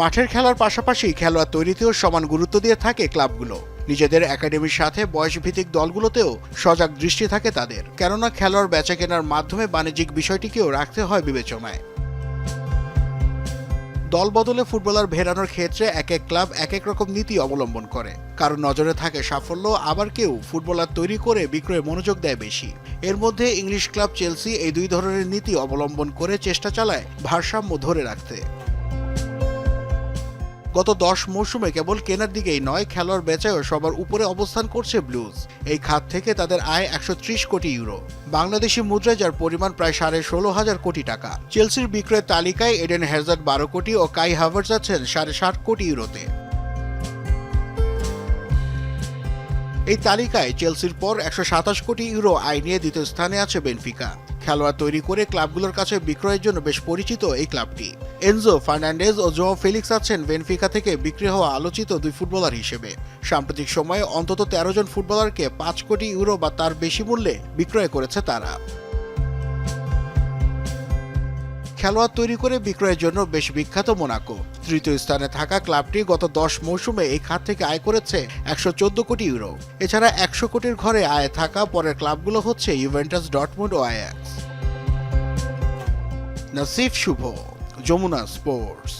মাঠের খেলার পাশাপাশি খেলোয়াড় তৈরিতেও সমান গুরুত্ব দিয়ে থাকে ক্লাবগুলো। নিজেদের একাডেমির সাথে বয়সভিত্তিক দলগুলোতেও সজাগ দৃষ্টি থাকে তাদের। কেননা খেলোয়াড় বেচা কেনার মাধ্যমে বাণিজ্যিক বিষয়টিকেও রাখতে হয় বিবেচনায়। দল বদলে ফুটবলার ভেড়ানোর ক্ষেত্রে এক এক ক্লাব এক এক রকম নীতি অবলম্বন করে। কারও নজরে থাকে সাফল্য, আবার কেউ ফুটবলার তৈরি করে বিক্রয়ে মনোযোগ দেয় বেশি। এর মধ্যে ইংলিশ ক্লাব চেলসি এই দুই ধরনের নীতি অবলম্বন করে চেষ্টা চালায় ভারসাম্য ধরে রাখতে। গত দশ মৌসুমে কেবল কেনার দিকেই নয়, খেলোয়াড় বেচায়ও সবার উপরে অবস্থান করছে ব্লুজ। এই খাত থেকে তাদের আয় একশো ত্রিশ কোটি ইউরো। বাংলাদেশি মুদ্রায় যার পরিমাণ প্রায় সাড়ে ষোলো হাজার কোটি টাকা। চেলসির বিক্রয়ের তালিকায় এডেন হ্যাজার্ড বারো কোটি ও কাই হাভার্স আছেন সাড়ে ষাট কোটি ইউরোতে। এই তালিকায় চেলসির পর একশো সাতাশ কোটি ইউরো আয় নিয়ে দ্বিতীয় স্থানে আছে বেনফিকা। খেলোয়াড় তৈরি করে ক্লাবগুলোর কাছে বিক্রয়ের জন্য বেশ পরিচিত এই ক্লাবটি। এনজো ফার্নান্ডেজ ও জো ফেলিক্স আছেন বেনফিকা থেকে বিক্রি হওয়া আলোচিত দুই ফুটবলার হিসেবে। সাম্প্রতিক সময়ে অন্তত তেরো জন ফুটবলারকে পাঁচ কোটি ইউরো বা তার বেশি মূল্যে বিক্রয় করেছে তারা। খেলোয়াড় তৈরি করে বিক্রয়ের জন্য বেশ বিখ্যাত মোনাকো। তৃতীয় স্থানে থাকা ক্লাবটি গত দশ মৌসুমে এই খাত থেকে আয় করেছে একশো চোদ্দ কোটি ইউরো। এছাড়া একশো কোটির ঘরে আয় থাকা পরের ক্লাবগুলো হচ্ছে ইউভেন্টাস, ডটমুন্ড ও আয়াক্স। নাসিফ শুভ, যমুনা স্পোর্টস।